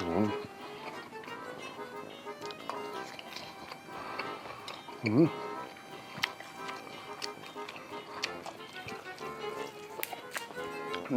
อืมอืม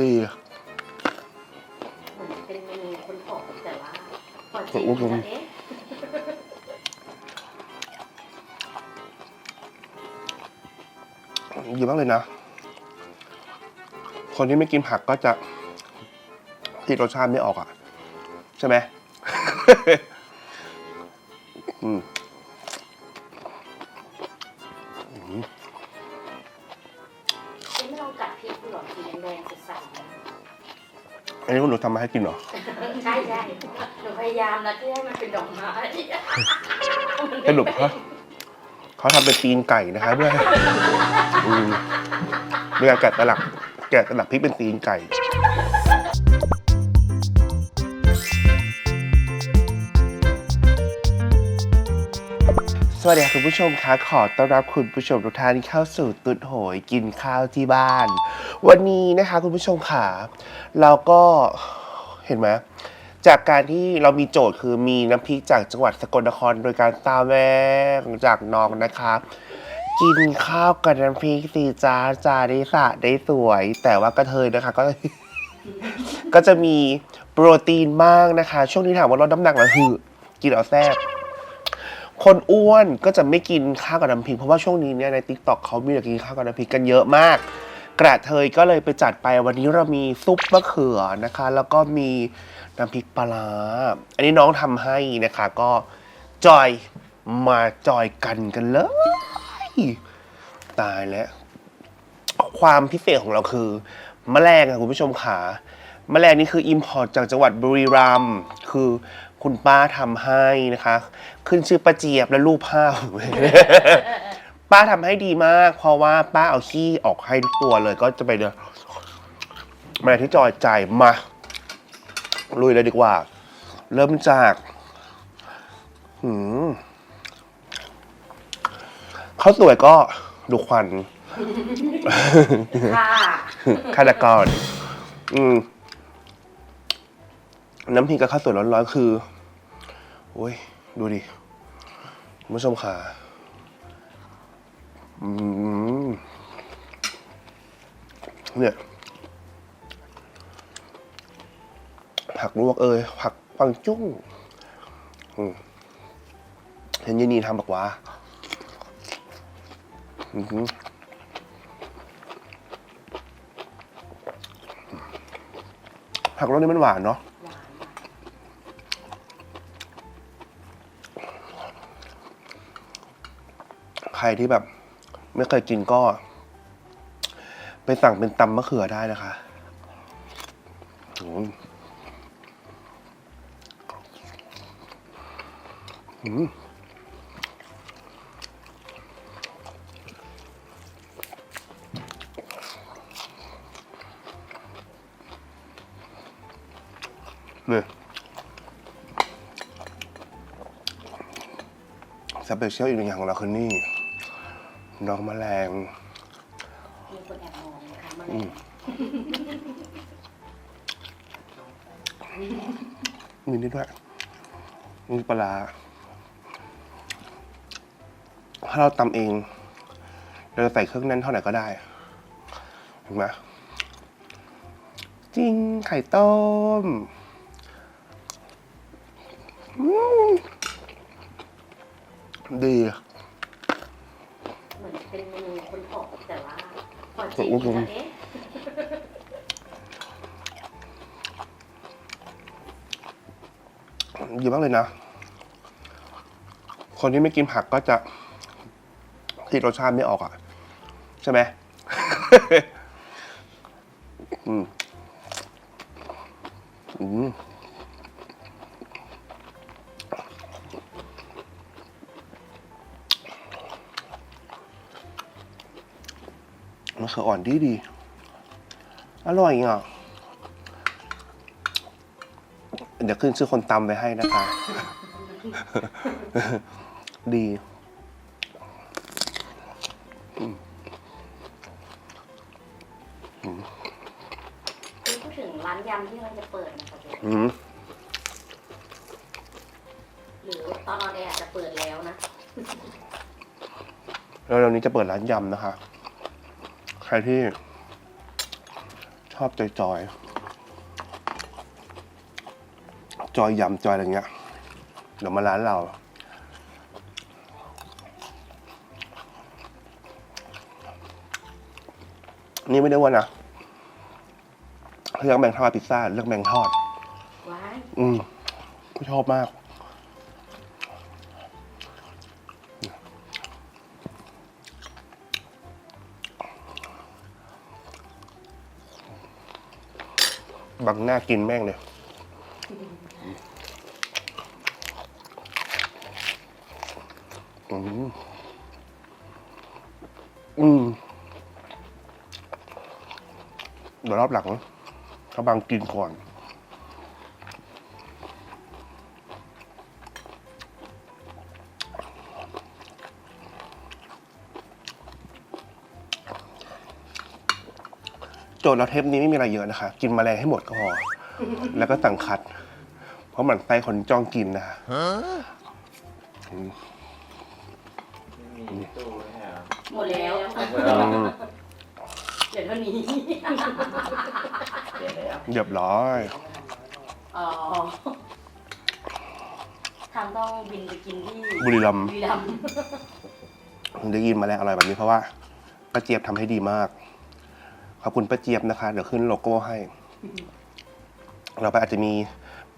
ดีเหมือนเป็นเมนูคนผอมแต่ว่าพอขอจิ้มอ้วกลงแล้วเอ๊ะดีมากเลยนะ คนที่ไม่กินผักก็จะที่รสชาติไม่ออกอะ ใช่ไหมอืมเอ๊ะไม่ลองกัดพริกดูหรอสีแดงๆใสๆนะอันนี้คุณหนูทำมาให้กินเหรอ ใช่ใช่หนูพยายามนะที่ให้มันเป็นดอกไม้สรุปเขาเขาทำเป็นตีนไก่นะคะเพื่อให้อืมเพื่อแกะตลักแกะตลักพริกเป็นตีนไก่ สวัสดีคุณผู้ชมคะขอต้อนรับคุณผู้ชมทุกท่านเข้าสู่ตุดโหยกินข้าวที่บ้าน วันนี้นะคะคุณผู้ชมค่ะเราก็เห็นไหมจากการที่เรามีโจทย์คือมีน้ำพริกจากจังหวัดสกลนครโดยการตามแม่จากน้องนะคะ กินข้าวกับน้ำพริกสีจ้าจาได้สะได้สวย แต่ว่ากระเทยนะคะ ก็ก็จะมีโปรตีนมากนะคะ ช่วงนี้ถามว่าลดน้ำหนักหรือคือกินเอาแซ่บ คนอ้วนก็จะไม่กินข้าวกับน้ำพริกเพราะว่าช่วงนี้เนี่ยในทิกตอกเขามีแต่กินข้าวกับน้ำพริกกันเยอะมาก กระเทยก็เลยไปจัดไปวันนี้เรามีซุปมะเขือนะคะ แล้วก็มีน้ำพริกปลาอันนี้น้องทำให้นะคะก็จอยมาจอยกันกันเลย ตายแล้ว ความพิเศษของเราคือแมลงอะคุณผู้ชมขามแมลงนี่คืออิมพอร์ตจากจังหวัดบุรีรัมย์คือ คุณป้าทำให้นะคะ ขึ้นชื่อป้าเจี๊ยบและรูปภาพ ป้าทำให้ดีมาก เพราะว่าป้าเอาขี้ออกให้ทุกตัวเลยก็จะไปเดินมาที่จอยใจมาลุยเลยดีกว่า เริ่มจากหืมข้าวสวยก็ดูควันค่ะฆาตกรอืมน้ำพริกกับข้าวสวยร้อนๆคือ โอ้ย ดูดิคุณผู้ชมค่ะอืมเนี่ยผักลวกเอยผักปังจุ้งเห็นยายนีทำบอกว่าผักรสนี่มันหวานเนาะ รที่แบบ ไม่เคยกินก็ ไปสั่งเป็นตำมะเขือได้นะคะอืมอืมเนี่ยสเปเชียลอีกหนึ่งอย่างของเราคือนี่ น้องแมลง มีคนแอบมองนะคะแมลอืงมมีนี่ด้วยมีปลาร้าถ้าเราตำเอง เราจะใส่เครื่องแน่นเท่าไหร่ก็ได้เห็นไหมจริงไข่ต้มอืมดี เหมือนเป็นเมนูคนผอมแต่ว่า พอขอจิ้มอ้วกลงแล้วเอ๊ะดีมากเลยนะ คนที่ไม่กินผักก็จะที่รสชาติไม่ออกอะ ใช่ไหมอืม อืม มัเคืออ่อนดีดี อร่อยอะ เดี๋ยวขึ้นชื่อคนตำไปให้นะคะ ดีพูดถึงร้านยำที่เราจะเปิดนะคะเจ๊หรือตอนออนแอร์อาจจะเปิดแล้วนะ แล้วเร็วนี้จะเปิดร้านยำนะคะ รที่ชอบจอยๆจอยยำจอยอะไรเงี้ยเดี๋ยวมาร้านเรา นี่ไม่ได้ว่านะเลือกแมงทอดพิซซ่าเลือกแมงทอด ว้าย อืมชอบมาก บังหน้ากินแม่งเลยอืมอืมเดี๋ยวรอบหลังถ้าบางกินก่อน โจทย์เราเทปนี้ไม่มีอะไรเยอะนะคะ กินแมลงให้หมดก็พอ แล้วก็สั่งคัด เพราะมันไส้คนจ้องกินนะคะไม่มีตู้ไม่ใช่เหรอหมดแล้วอืมเดี๋ยวเท่านี้เดี๋ยวแล้วเรียบร้อย อ๋อทางต้องบินไปกินที่บุรีรัมย์บุรีรัมย์ ผมได้ยินแมลงอร่อยแบบนี้เพราะว่าป้าเจี๊ยบทำให้ดีมาก ขอบคุณป้าเจี๊ยบนะคะ เดี๋ยวขึ้นโลโก้ให้ เราไปอาจจะมี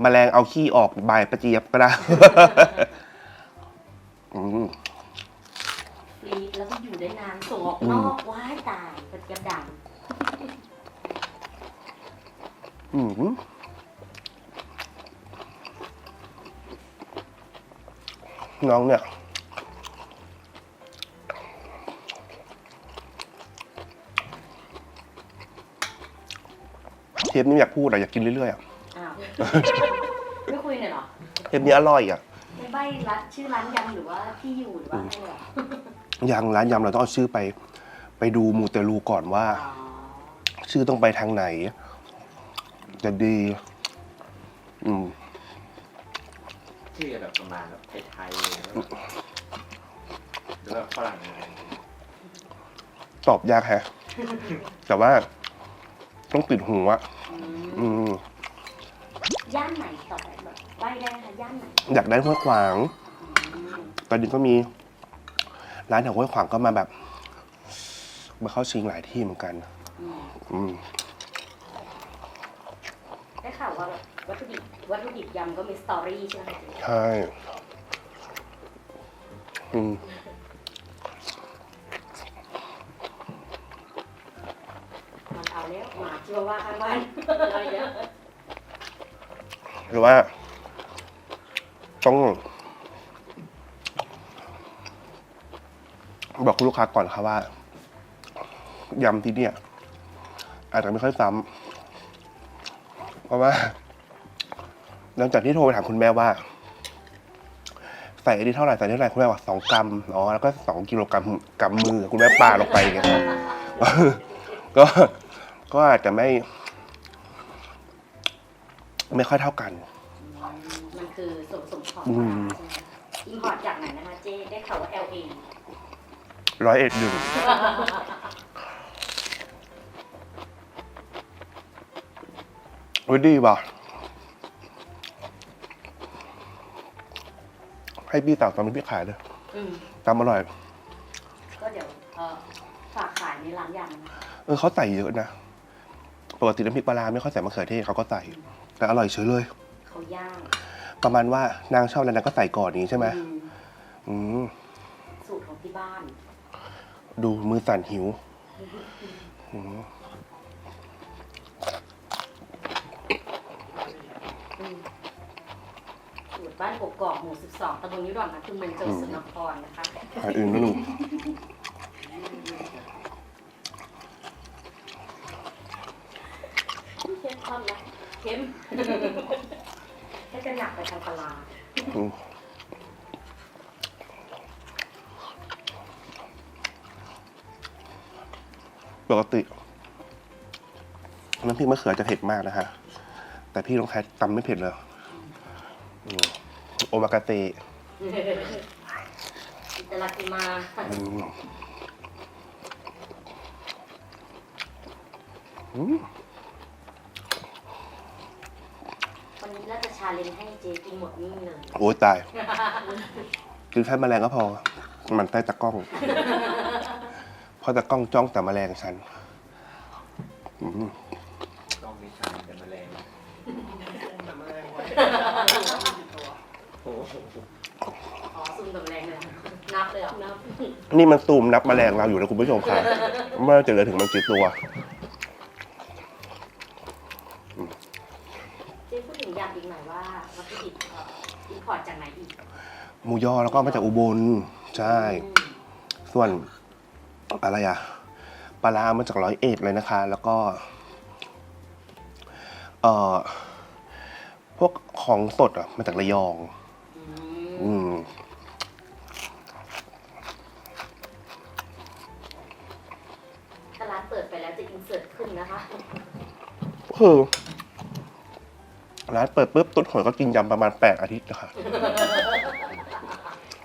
แมลงเอาขี้ออกบายป้าเจี๊ยบก็ได้ อืมฟรีดแล้วก็อยู่ได้นานส่งออกนอกว้ายตายกระเจี๊ยบดังอืมน้องเนี่ย ทปนี้อยากพูดอะอยากกินเรื่อยๆอะอ้าวไม่คุยหน่อยเหรอเทปนี้อร่อยอะไม่ใบรัดชื่อร้านยำหรือว่าที่อยู่หรือว่าอะไรเหรออย่างร้านยำเราต้องเอาชื่อไป ไปดูมูเตลูก่อนว่า อ๋อชื่อต้องไปทางไหน จะดี อืมชื่อแบบประมาณแบบไทยๆแล้วแบบหรือแบบฝรั่งอะไรตอบยากแฮะ แต่ว่า ต้องติดหูอะ อืมอืมย่านไหนต่อไปแบบใบได้ไหมคะย่านไหนอยากได้ห้วยขวางอืมตอนนี้ก็มี ร้านแถวห้วยขวางก็มาแบบมาเข้าชิงหลายที่เหมือนกัน อืมอืมได้ข่าวว่าแบบวัตถุดิบวัตถุดิบยำก็มีสตอรี่ใช่ไหมคะเจ๊ใช่ อืม แล้วหมาว่าข้างบ้านอาอีกแล้วหรือว่า ต้อง บอกลูกค้าก่อนค่ะว่ายำที่เนี่ย อาจจะไม่ค่อยซ้ำเพราะว่า หลังจากที่โทรไปถามคุณแม่ว่า ใส่อันนี้เท่าไหร่ใส่เท่าไหร่คุณแม่บอกสองกรัมอ๋อแล้วก็สองกิโลกรัมกรัมมือคุณแม่ปาลงไปอย่างเงี้ยก็ ก็อาจจะไม่ ไม่ค่อยเท่ากัน มันคือส่วนผสมของอืม อินพอร์ตจากไหนนะคะเจ๊ได้ข่าวว่า LA ร้อยเอ็ดหนึ่งวิดีป่ะ ให้พี่สั่งตามที่พี่ขายเลยอืมตามอร่อย ก็เดี๋ยวเอ่อฝากขายในร้านยำนะคะเออเขาใส่เยอะนะ ปกติน้ำพริกปลาร้าไม่ค่อยใส่มะเขือเทศเขาก็ใส่แต่อร่อยเฉยเลย เขาย่างประมาณว่านางชอบอะไรนางก็ใส่ก่อนนี้ใช่ไหมอืมอืมสูตรของที่บ้าน ดูมือสั่นหิวอืมอืมสูตรบ้านกกอกหมู่12ตำบลยุดอนนะคือเมืองจังหวัดสกลนครนะคะขายอื่นนะหนู ชอบไหมเข้มก็จะหนักไปทางปลาปกติน้ำพริกมะเขือจะเผ็ดมากนะฮะ แต่พี่ต้องแคทตำไม่เผ็ดเลยโอมากาเตะอิตาลากิมาอืม วันนี้เราจะชาเลนจ์ให้เจ๊กินหมดนี่เลย โอ้ยตาย กินแค่แมลงก็พอ มันใต้ตะกล้องเพราะตะกล้องจ้องแต่แมลงฉันอืมต้องมีชายเป็นแมลงโอ้โหอ๋อซุ่มกับแรงเลยนับเลยเหรอนับ นี่มันตูมนับแมลงเราอยู่นะคุณผู้ชมค่ะเมื่อจะเหลือถึงมันกี่ตัว มูยอแล้วก็มาจากอุบลใช่อืมส่วนอะไรอะปลาร้ามาจากร้อยเอ็ดเลยนะคะ แล้วก็เอ่อพวกของสดอะมาจากระยอง อือืมมถ้าร้านเปิดไปแล้วจะอินเสิร์ตขึ้นนะคะคือร้านเปิดปุ๊บตุ้นหอยก็กินยำประมาณแปดอาทิตย์นะคะ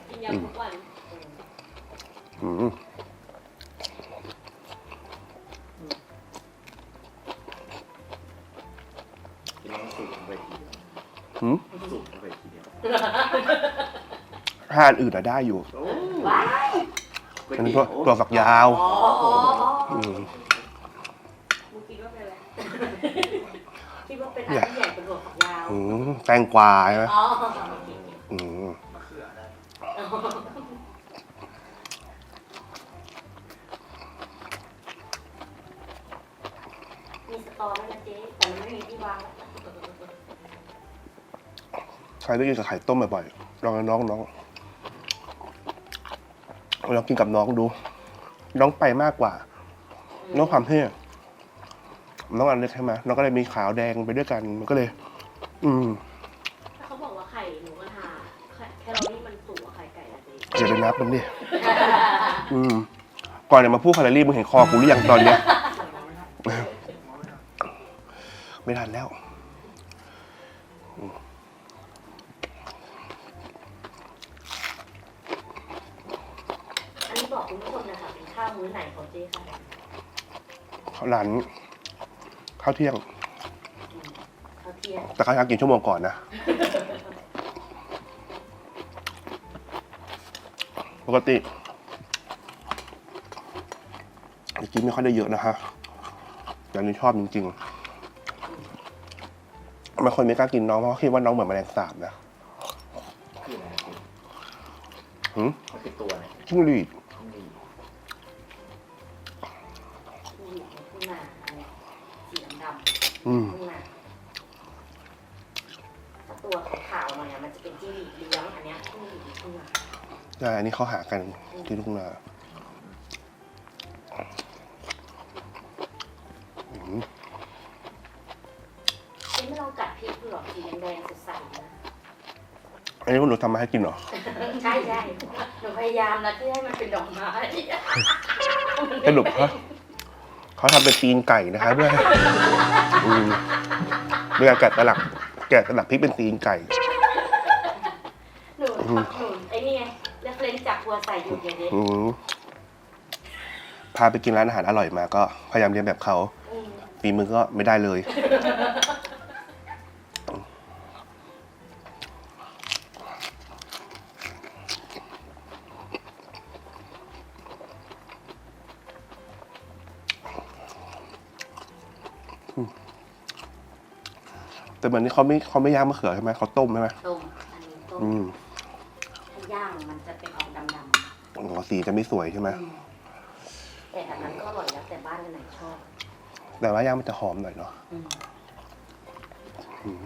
กินยำทุกวัน อืมกินแล้วสูบลงไปทีเดียวหืมสูบลงไปทีเดียวทานอื่นอะได้อยู่โอ้ว้ายก๋วยอันนี้เตี๋ตัยววตัวฝักยาวอ๋ออ๋ออ๋ออืมมึงคิดว่าเป็นอะไรคิดว่าเป็นอะไรที่ใหญ่เป็นหัวฝักยาวอืมแตงกวาใช่ไหมอ๋ออื วางใครได้กินกับไข่ต้มบ่อยๆลองน้องน้องลองกินกับน้องดู น้องไปมากกว่า น้องความเท่น้องอันเล็กใช่ไหมน้องก็เลยมีขาวแดงไปด้วยกัน มันก็เลย อืมถ้าเขาบอกว่าไข่หมูกระทะไข่แคลอรี่มันสูงกว่าไข่ไก่อะเจ๊เดี๋ยวไปนับมันดิอืม ก่อนจะมาพูดแคลอรี่มึงเห็นคอกูหรือยังตอนเนี้ย ไม่ทันแล้ว อันนี้บอกคุณผู้ชมนะคะเป็นข้าวมื้อไหนของเจ๊ค่ะร้านข้าวเที่ยงอืมข้าวเที่ยงแต่ข้าวเช้ากินชั่วโมงก่อนนะ ปกติกินไม่ค่อยได้เยอะนะคะแต่อันนี้ชอบจริง ๆ บางคนไม่กล้ากินน้องเพราะคิดว่าน้องเหมือนแมลงสาบนะคืออะไรนะหืมมันคือตัวอะไรจิ้งหรีดต้องดีที่อยู่ในทุ่งนาอันเนี้ยสีดำอืมๆทุ่งนาถ้าตัวขาวๆหน่อยอะมันจะเป็นจิ้งหรีดเลี้ยงอันเนี้ยจิ้งหรีดในทุ่งนาใช่อันนี้เขาหากันที่ทุ่งนา อันนี้พวกหนูทำมาให้กินเหรอ ใช่ใช่หนูพยายามนะที่ให้มันเป็นดอกไม้สรุปเขาเขาทำเป็นตีนไก่นะคะด้วยอืมด้วยการแกะตลัก แกะตลักพริกเป็นตีนไก่ หนูหนูไอ้นี่ไงเรฟเลนจากบัวใส่อยู่อย่างนี้อืมพาไปกินร้านอาหารอร่อยมาก็พยายามเรียนแบบเขาอืมฝีมือก็ไม่ได้เลย แต่เหมือนนี้เขาไม่เขาไม่ย่างมะเขือใช่ไหมเขาต้มใช่ไหมต้มอันนี้ต้มอืมถ้าย่างมันจะเป็นออกดำอ๋อสีจะไม่สวยใช่ไหมๆอืมแต่อันนั้นก็อร่อยแล้วแต่บ้านอันไหนชอบแต่ว่าย่างมันจะหอมหน่อยเนาะอืมอืม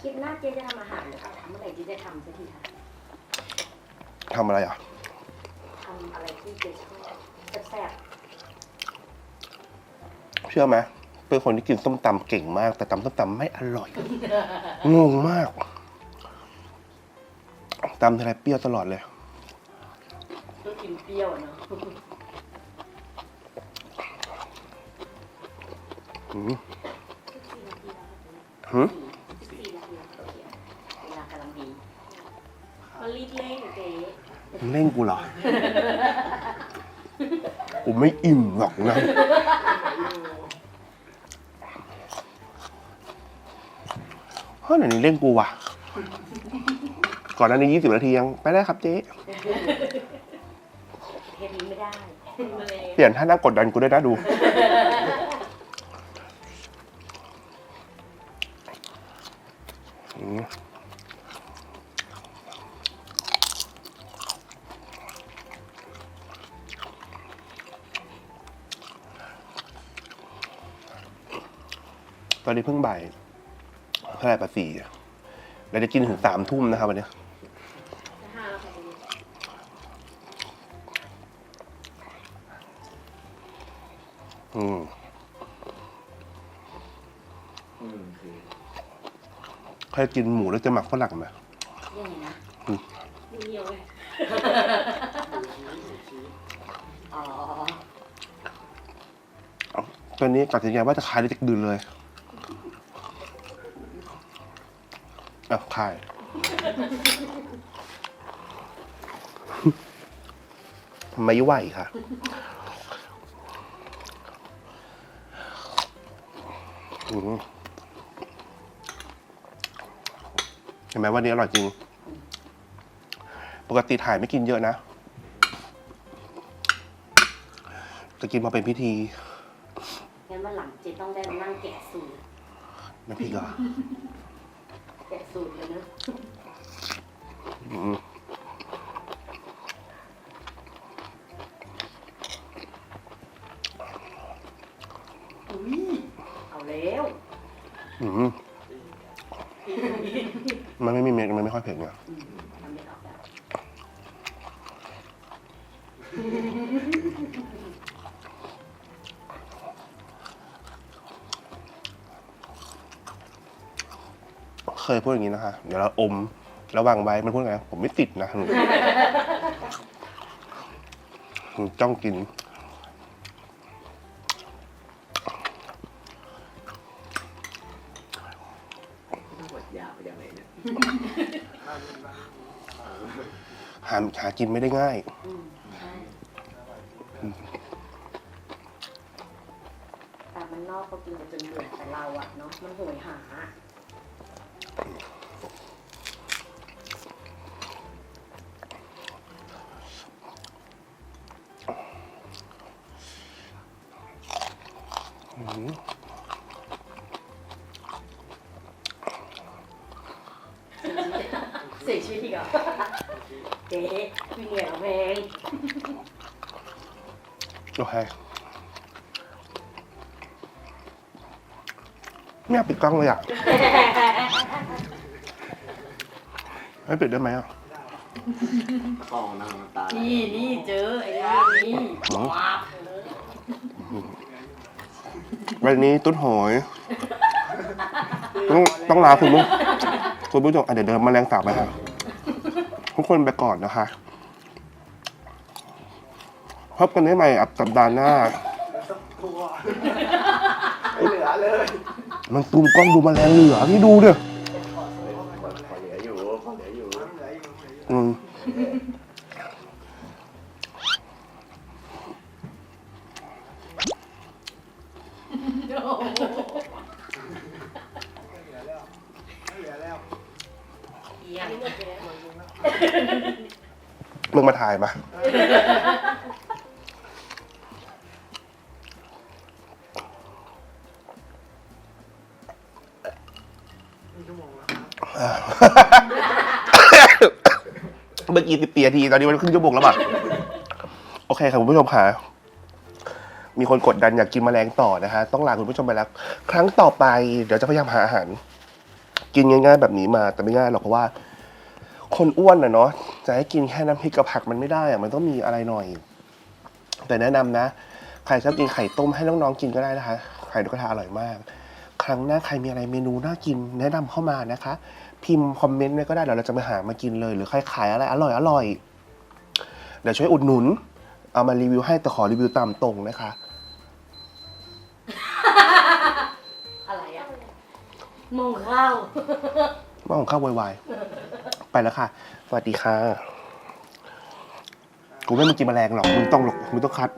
คลิปหน้าเจ๊จะทำอาหารหรือเปล่าเมื่อไหร่เจ๊จะทำสักทีคะทำอะไรอะทำอะไรที่เจ๊ชอบแซ่บเชื่อไหมเป็นคนที่กินส้มตำเก่งมาก แต่ตำส้มตำไม่อร่อยงงมากตำทีไรเปรี้ยวตลอดเลยๆต้องกินเปรี้ยวอะเนาะอืมสิบสี่นาทีแล้วค่ะเจ๊หืมสิบสี่นาทีแล้วค่ะเจ๊เวลากำลังดีมันรีบเร่งเจ๊เร่งกูเหรอ กูไม่อิ่มหรอกนะ เฮ้ยเดี๋ยวนี้เล่นกูว่ะ ก่อนหน้านี้ยี่สิบนาทียังไปได้ครับเจ๊เทปนี้ไม่ได้เปลี่ยนท่านั่งกดดันกูด้วยนะดูอืมตอนนี้เพิ่งบ่าย เท่าไหร่ปะสี่อะเราจะกินถึงสามทุ่มนะครับวันเนี้ยห้าแล้วค่ะอืมอืมคือเคยกินหมูแล้วจะหมักฝรั่งไหมยังไงนะอืมเดียวเลยอ๋อตอนนี้ตัดสินใจว่าจะขายได้จะดืนเลย อะขาย ไม่ไหวค่ะอืมเห็นไหมวันนี้อร่อยจริง ปกติถ่ายไม่กินเยอะนะ จะกินมาเป็นพิธี งั้นวันหลังเจ๊ต้องได้มานั่งแกะสูตร น้ำพริกเหรอแกะ สูตรเลยนะ อืม อุ้ยเอาแล้ว อืมมันไม่มีเม็ดมันไม่ค่อยเผ็ดเนี่ย อืมทำไม่ออกแล้ว เคยพูดอย่างนี้นะคะ เดี๋ยวเราอมระวังไว้มันพูดไงผมไม่ติดนะจ้องกิน หาหากินไม่ได้ง่าย แต่มันนอกก็กินกันจนเบื่อแต่เราอะเนาะมันโหยหา เสียชีวิตอีกเหรอเจ๊มีเหนื่อยกับเพลงโอเคไม่อยากปิดกล้องเลยอะไม่ปิดได้ไหมอะคลองน้ำน้ำตาไหลนี่นี่เจอไอ้เรื่องนี้อ๋อว้าว วันนี้ตุ้นโหยต้องต้องลาคุณผู้คุณผู้ชมอะเดี๋ยวเดินแมาแรงสาบไปครับทุกคนไปก่อนนะคะ พบกันได้ใหม่อับสัปดาห์หน้าเหลือเลย มันซูมกล้องดูแมลงเหลือพี่ดูเนี่ยพอเหลืออยู่พอเหลืออยู่ อืม เยี่ยม มึงมาถ่ายมา เมื่อกี้สิบปีนาที ตอนนี้มันครึ่งชั่วโมงแล้วป่ะ โอเคครับคุณผู้ชมค่ะ มีคนกดดันอยากกินแมลงต่อนะฮะต้องลาคุณผู้ชมไปแล้ว ครั้งต่อไป เดี๋ยวจะพยายามหาอาหาร กินง่ายๆแบบนี้มา แต่ไม่ง่ายหรอกเพราะว่า คนอ้วนอะเนาะ จะให้กินแค่น้ำพริกกับผักมันไม่ได้อะมันต้องมีอะไรหน่อย แต่แนะนำนะ ใครชอบกินไข่ต้มให้น้องๆกินก็ได้นะคะ ไข่นกกระทาอร่อยมาก ครั้งหน้าใครมีอะไรเมนูน่ากินแนะนำเข้ามานะคะ พิมพ์คอมเมนต์ไว้ก็ได้เดี๋ยวเราจะมาหามากินเลย หรือใครขายอะไรอร่อยอร่อยเดี๋ยวช่วยอุดหนุน เอามารีวิวให้แต่ขอรีวิวตามตรงนะคะ อะไรอะมองข้าว ว่าของข้าววายๆไปแล้วค่ะ สวัสดีค่ะ กูไม่มึงกินแมลงหรอก มึงต้องหลบมึงต้องคัด